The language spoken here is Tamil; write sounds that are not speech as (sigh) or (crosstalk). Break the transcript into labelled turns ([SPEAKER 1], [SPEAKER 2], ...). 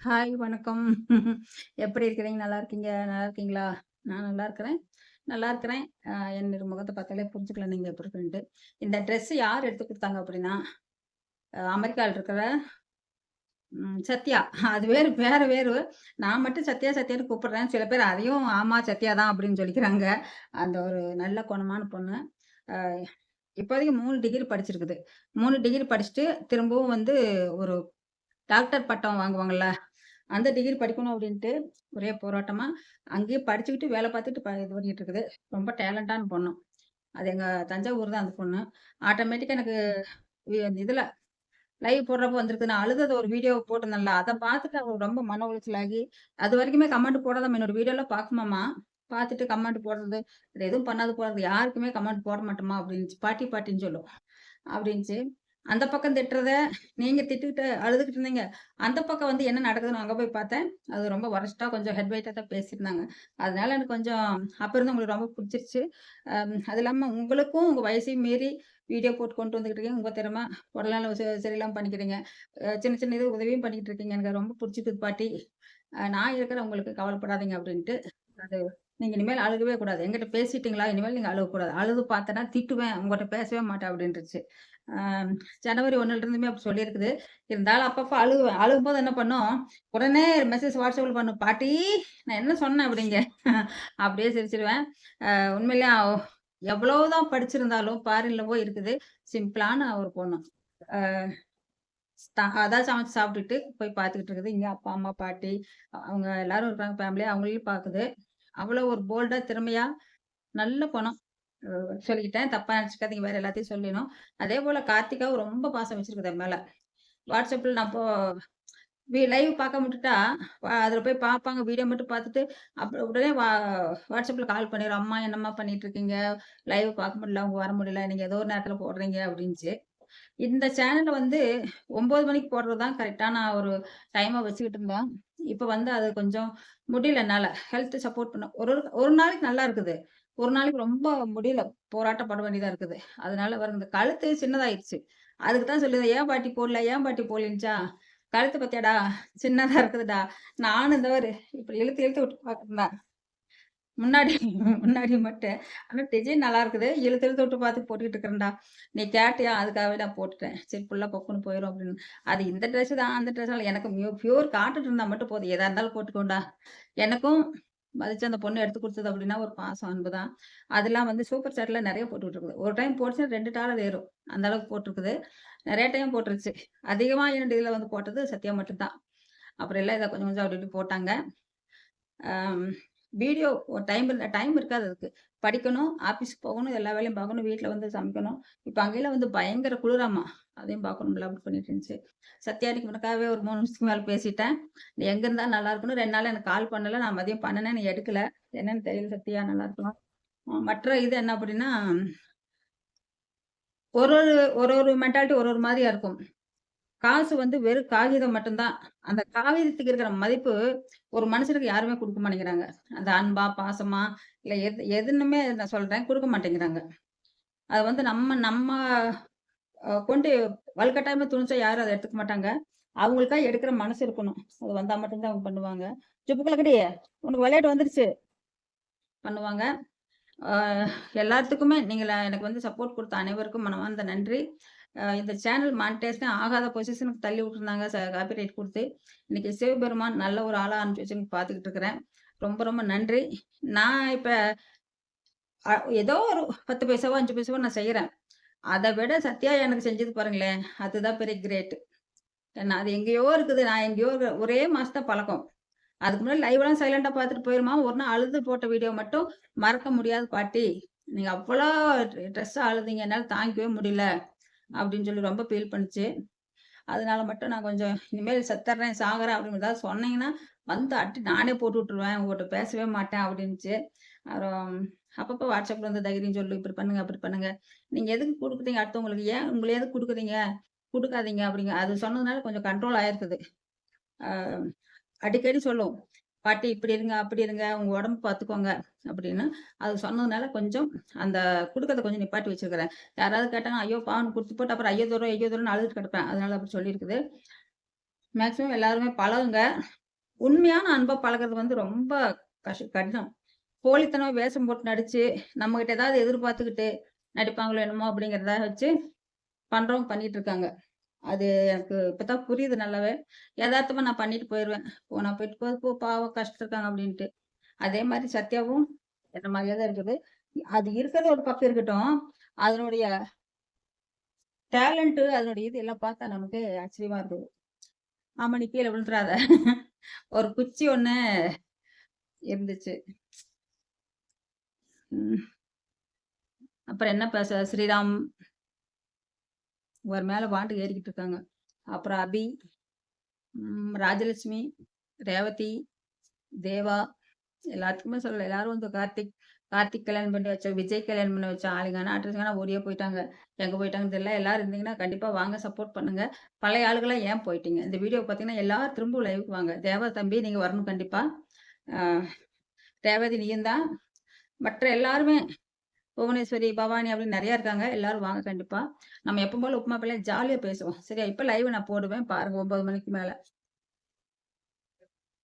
[SPEAKER 1] ஹாய் வணக்கம். எப்படி இருக்கிறீங்க? நல்லா இருக்கீங்க? நல்லா இருக்கீங்களா? நான் நல்லா இருக்கிறேன். நல்லா இருக்கிறேன். என்னோட முகத்தை பார்த்தாலே புரிஞ்சுக்கலாம் நீங்க எப்படி இருக்குன்ட்டு. இந்த ட்ரெஸ் யார் எடுத்து கொடுத்தாங்க அப்படின்னா, அமெரிக்காவில் இருக்கிற சத்யா. அது வேறு வேற வேறு. நான் மட்டும் சத்யா சத்யான்னு கூப்பிடுறேன். சில பேர் அதையும் ஆமா சத்யா தான் அப்படின்னு சொல்லிக்கிறாங்க. அந்த ஒரு நல்ல குணமான பொண்ணு. இப்போதைக்கு மூணு டிகிரி படிச்சிருக்குது. மூணு டிகிரி படிச்சுட்டு திரும்பவும் வந்து ஒரு டாக்டர் பட்டம் வாங்குவாங்கல்ல, அந்த டிகிரி படிக்கணும் அப்படின்ட்டு ஒரே போராட்டமா, அங்கேயே படிச்சுக்கிட்டு வேலை பார்த்துட்டு ப இது பண்ணிட்டு இருக்குது. ரொம்ப டேலண்டான பொண்ணு. அது எங்க தஞ்சாவூர் தான் அந்த பொண்ணு. ஆட்டோமேட்டிக்கா எனக்கு இதுல லைவ் போடுறப்போ வந்திருக்கு. நான் அழுதது ஒரு வீடியோ போட்டிருந்தேன்ல, அதை பார்த்துட்டு அவங்க ரொம்ப மன உளைச்சலாகி, அதுவரைக்குமே கமெண்ட் போடாதம்மா என்னோட வீடியோலாம் பார்க்குமாம்மா. பார்த்துட்டு கமெண்ட் போடுறது, "இது எதுவும் பண்ணாது போடுறது யாருக்குமே கமெண்ட் போட மாட்டோம்மா" அப்படின்னுச்சு. பாட்டி பாட்டின்னு சொல்லும். அப்படின்ச்சு. அந்த பக்கம் திட்டுறத, நீங்க திட்டுக்கிட்டு அழுதுகிட்டு இருந்தீங்க. அந்த பக்கம் வந்து என்ன நடக்குதுன்னு அங்க போய் பார்த்தேன். அது ரொம்ப வொர்ஸ்ட்டா கொஞ்சம் ஹெட் வெயிட்டா தான் பேசியிருந்தாங்க. அதனால எனக்கு கொஞ்சம் அப்ப இருந்து உங்களுக்கு ரொம்ப பிடிச்சிருச்சு அது இல்லாம உங்களுக்கும் உங்க வயசையும் மீறி வீடியோ போட்டு கொண்டு வந்துகிட்டு இருக்கீங்க. உங்க திறமை உடல்நலம் சரியெல்லாம் சரியில்லாம பண்ணிக்கிறீங்க. சின்ன சின்ன இது உதவியும் பண்ணிக்கிட்டு இருக்கீங்க. எனக்கு ரொம்ப பிடிச்சிருக்குது பாட்டி. நான் இருக்கிற உங்களுக்கு கவலைப்படாதீங்க அப்படின்ட்டு. அது நீங்க இனிமேல் அழுகவே கூடாது. எங்கிட்ட பேசிட்டீங்களா, இனிமேல் நீங்க அழுகக்கூடாது. அழுது பார்த்தனா திட்டுவேன். உங்கள்கிட்ட பேசவே மாட்டேன் அப்படின்ருச்சு. ஜனவரி 1ல இருந்துமே அப்படி சொல்லியிருக்குது. இருந்தாலும் அப்பப்போ அழுகுவேன் அழுகும்போது என்ன பண்ணும், உடனே மெசேஜ் வாட்ஸ்அப்பில் பண்ணும். "பாட்டி நான் என்ன சொன்னேன்" அப்படிங்க. (laughs) அப்படியே சிரிச்சிடுவேன் அ உண்மையிலேயே எவ்வளவுதான் படிச்சிருந்தாலும் ஃபாரின்ல இருக்குது. சிம்பிளான ஒரு பொண்ணு. அதான் சமைச்சு சாப்பிட்டுட்டு போய் பார்த்துக்கிட்டு இருக்குது. இங்கே அப்பா, அம்மா, பாட்டி அவங்க எல்லாரும் இருக்காங்க ஃபேமிலி அவங்களையும் பார்க்குது. அவ்வளோ ஒரு போல்டா, திறமையா, நல்ல குணம். சொல்லிக்கிட்டேன். தப்பா நினச்சிக்காதீங்க வேற எல்லாத்தையும் சொல்லிடணும் அதே போல கார்த்திகாவும் ரொம்ப பாசம் வச்சிருக்குது மேல. வாட்ஸ்அப்ல நான் இப்போ லைவ் பார்க்க விட்டுட்டா, அதில் போய் பார்ப்பாங்க. வீடியோ மட்டும் பார்த்துட்டு, அப்புறம் உடனே வா வாட்ஸ்அப்பில் கால் பண்ணிடுறோம் "அம்மா என்னம்மா பண்ணிட்டு இருக்கீங்க? லைவ் பார்க்க முடியல. அவங்க வர முடியல. நீங்க ஏதோ ஒரு நேரத்தில் போடுறீங்க" அப்படின்ச்சு. இந்த சேனல்ல வந்து ஒம்பது மணிக்கு போடுறது தான் கரெக்ட்டான ஒரு டைமா வச்சுக்கிட்டு இருந்தோம். இப்போ வந்து அது கொஞ்சம் முடியல என்னால. ஹெல்த் சப்போர்ட் பண்ண ஒரு ஒரு ஒரு நாளைக்கு நல்லா இருக்குது. ஒரு நாளைக்கு ரொம்ப முடியல. போராட்டம் பட வேண்டியதா இருக்குது. அதனால வர இந்த கழுத்து சின்னதாயிடுச்சு அதுக்கு தான் சொல்லுது, "ஏன் பாட்டி போடல? ஏன் பாட்டி போடலன்ச்சா?" "கழுத்து பாத்தியாடா? சின்னதா இருக்குதுடா." நானும் இந்த இப்படி இழுத்து இழுத்து விட்டு பார்க்குறேன்டா. முன்னாடி முன்னாடி மட்டும். ஆனால் டிசைன் நல்லா இருக்குது. இழுத்து இழுத்து விட்டு பார்த்து போட்டுக்கிட்டு இருக்கிறேன்டா. நீ கேட்டியா? அதுக்காகவே நான் போட்டுட்டேன். சரி புள்ள பொக்குன்னு போயிடும் அப்படின்னு. அது இந்த ட்ரெஸ் தான், அந்த ட்ரெஸ் எனக்கு மியூ பியூர் காட்டுட்டு இருந்தால் மட்டும் போதும். எதா இருந்தாலும் போட்டுக்கோண்டா. எனக்கும் மதிச்சு அந்த பொண்ணு எடுத்து கொடுத்தது அப்படின்னா ஒரு பாசம், அன்பு தான். அதெல்லாம் வந்து சூப்பர் சேட்டில் நிறைய போட்டுக்கிட்டு இருக்குது. ஒரு டைம் போட்டுச்சுன்னா ரெண்டு டாலர் ஏறும். அந்த அளவுக்கு போட்டிருக்குது நிறைய டைம் போட்டுருச்சு. அதிகமாக என்னோட இதில் வந்து போட்டது சத்தியம் மட்டும்தான் அப்புறம் எல்லாம் இதை கொஞ்சம் கொஞ்சம் அப்படி இப்படி போட்டாங்க. வீடியோ ஒரு டைம் இருந்தா டைம் இருக்காது அதுக்கு. படிக்கணும், ஆஃபீஸ்க்கு போகணும், எல்லா வேலையும் பார்க்கணும், வீட்டில் வந்து சமைக்கணும். இப்போ அங்கேலாம் வந்து பயங்கர குளிராமா. அதையும் பார்க்கணும்ல அப்படி பண்ணிட்டு இருந்துச்சு. சத்யா இன்னைக்கு உனக்காகவே ஒரு மூணு நிமிஷத்துக்கு மேலே பேசிட்டேன். எங்கே இருந்தால் நல்லா இருக்கணும் ரெண்டு நாள் எனக்கு கால் பண்ணலை நான் மதியம் பண்ணனே நீ எடுக்கல. என்னன்னு தெரியல சத்யா நல்லா இருக்கலாம். மற்ற இது என்ன அப்படின்னா ஒரு ஒரு ஒரு ஒரு மென்டாலிட்டி ஒரு ஒரு மாதிரியா இருக்கும். காசு வந்து வெறும் காகிதம் மட்டும்தான் அந்த காகிதத்துக்கு இருக்கிற மதிப்பு ஒரு மனுஷனுக்கு யாருமே கொடுக்க மாட்டேங்கிறாங்க. அந்த அன்பா, பாசமா இல்ல எது எதுன்னுமே நான் சொல்றேன். கொடுக்க மாட்டேங்கிறாங்க. அது வந்து நம்ம நம்ம கொண்டு வலுக்கட்டாயமா துணிச்சா யாரும் அதை எடுத்துக்க மாட்டாங்க. அவங்களுக்கா எடுக்கிற மனசு இருக்கணும். அது வந்தா மட்டும்தான் அவங்க பண்ணுவாங்க. "சுப்புக்கலக்கடி உனக்கு விளையாட்டு வந்துருச்சு." பண்ணுவாங்க. எல்லாத்துக்குமே நீங்கள எனக்கு வந்து சப்போர்ட் கொடுத்த அனைவருக்கும் மனமார்ந்த நன்றி. இந்த சேனல் மானிடைசேஷன் ஆகாத பொசிஷனுக்கு தள்ளி விட்டுருந்தாங்க ச காப்பிரைட் கொடுத்து இன்னைக்கு சிவபெருமான் நல்ல ஒரு ஆளாக அனுப்பிச்சு வச்சு பார்த்துக்கிட்டு இருக்கிறேன். ரொம்ப ரொம்ப நன்றி. நான் இப்போ ஏதோ ஒரு 10 பைசாவோ, அஞ்சு பைசாவோ நான் செய்கிறேன் அதை விட சத்யா எனக்கு செஞ்சது பாருங்களேன், அதுதான் பெரிய கிரேட். ஏன்னா அது எங்கேயோ இருக்குது. நான் எங்கேயோ இருக்க ஒரே மாதத்தை பழக்கம். அதுக்கு முன்னாடி லைவ்லாம் சைலண்டாக பார்த்துட்டு போயிருமா, ஒரு நாள் அழுது போட்ட வீடியோ மட்டும் மறக்க முடியாது பாட்டி. நீங்கள் அவ்வளோ ட்ரெஸ்ஸாக அழுதீங்க. என்னால் தாங்கிக்கவே முடியல. அப்படின்னு சொல்லி ரொம்ப ஃபீல் பண்ணுச்சு. அதனால மட்டும் நான் கொஞ்சம் இனிமேல் செத்துறேன் சாகுறேன் அப்படின்னு ஏதாவது சொன்னீங்கன்னா, வந்து அடி நானே போட்டு விட்டுருவேன். உங்கள்கிட்ட பேசவே மாட்டேன் அப்படின்னுச்சு. அப்புறம் அப்பப்போ வாட்ஸ்அப்பில் வந்து தைரியம் சொல்லு. இப்படி பண்ணுங்க, அப்படி பண்ணுங்க. நீங்கள் எதுக்கு கொடுக்குறீங்க அடுத்தவங்களுக்கு? ஏன் உங்களை எதுக்கு கொடுக்குறீங்க கொடுக்காதீங்க அப்படிங்க. அது சொன்னதுனால கொஞ்சம் கண்ட்ரோல் ஆயிருக்குது. அடிக்கடி சொல்லும். பாட்டி இப்படி இருங்க, அப்படி இருங்க. உங்க உடம்பு பார்த்துக்கோங்க அப்படின்னு. அது சொன்னதுனால கொஞ்சம் அந்த குடுக்கறத கொஞ்சம் நிப்பாட்டி வச்சிருக்கிறேன். யாராவது கேட்டாங்கன்னா, ஐயோ பாவம் கொடுத்து போட்டு அப்புறம் ஐயோ தூரம், ஐயோ தூரம்னு அழுதுட்டு கிடப்பேன். அதனால அப்படி சொல்லியிருக்குது. மேக்சிமம் எல்லாருமே பழகுங்க. உண்மையான அன்பை பழகுறது வந்து ரொம்ப கஷ் கடினம். போலித்தனம் வேஷம் போட்டு நடிச்சு, நம்மகிட்ட ஏதாவது எதிர்பார்த்துக்கிட்டு நடிப்பாங்களோ என்னமோ அப்படிங்கிறத வச்சு பண்றவங்க பண்ணிட்டு இருக்காங்க. அது எனக்கு இப்பதான் புரியுது நல்லாவே. எதார்த்தமா நான் பண்ணிட்டு போயிருவேன். "போ நான் போயிட்டு போ போ பாவம் இருக்காங்க அப்படின்ட்டு. அதே மாதிரி சத்யாவும் என்ன மாரியே தான் இருக்குது. அது இருக்கிறது ஒரு பக்கம் இருக்கட்டும். அதனுடைய டேலண்ட் அதனுடைய இது எல்லாம் பார்த்தா நமக்கு ஆச்சரியமா இருக்குது. ஆமா நீ கீழே விழுந்துடாத ஒரு குச்சி ஒண்ணு இருந்துச்சு. அப்புறம் என்ன பேச ஸ்ரீராம் ஒரு மேல வாண்டு ஏறிக்கிட்டு இருக்காங்க. அப்புறம் அபி, ராஜலட்சுமி, ரேவதி, தேவா எல்லாத்துக்குமே சொல்லல. எல்லாரும் வந்து கார்த்திக் கார்த்திக் கல்யாணம் பண்ணி வச்ச விஜய் கல்யாணம் பண்ணி வச்ச ஆளுங்கன்னா, ஆக்ட்ரஸ்ங்கன்னா ஓடியே போயிட்டாங்க. எங்க போயிட்டாங்கன்னு தெரியல. எல்லாரும் இருந்தீங்கன்னா கண்டிப்பா வாங்க சப்போர்ட் பண்ணுங்க. பழைய ஆளுகளா ஏன் போயிட்டீங்க? இந்த வீடியோ பார்த்தீங்கன்னா எல்லாரும் திரும்ப லைவுக்கு வாங்க. தேவா தம்பி நீங்க வரணும் கண்டிப்பா. ரேவதி நீயும் தான். மற்ற எல்லாருமே புவனேஸ்வரி, பவானி அப்படின்னு நிறைய இருக்காங்க. எல்லாரும் வாங்க கண்டிப்பா. நம்ம எப்பவும் போல உப்புமா பிள்ளை ஜாலியா பேசுவோம். சரியா? இப்ப லைவ் நான் போடுவேன் பாருங்க ஒன்பது மணிக்கு மேல.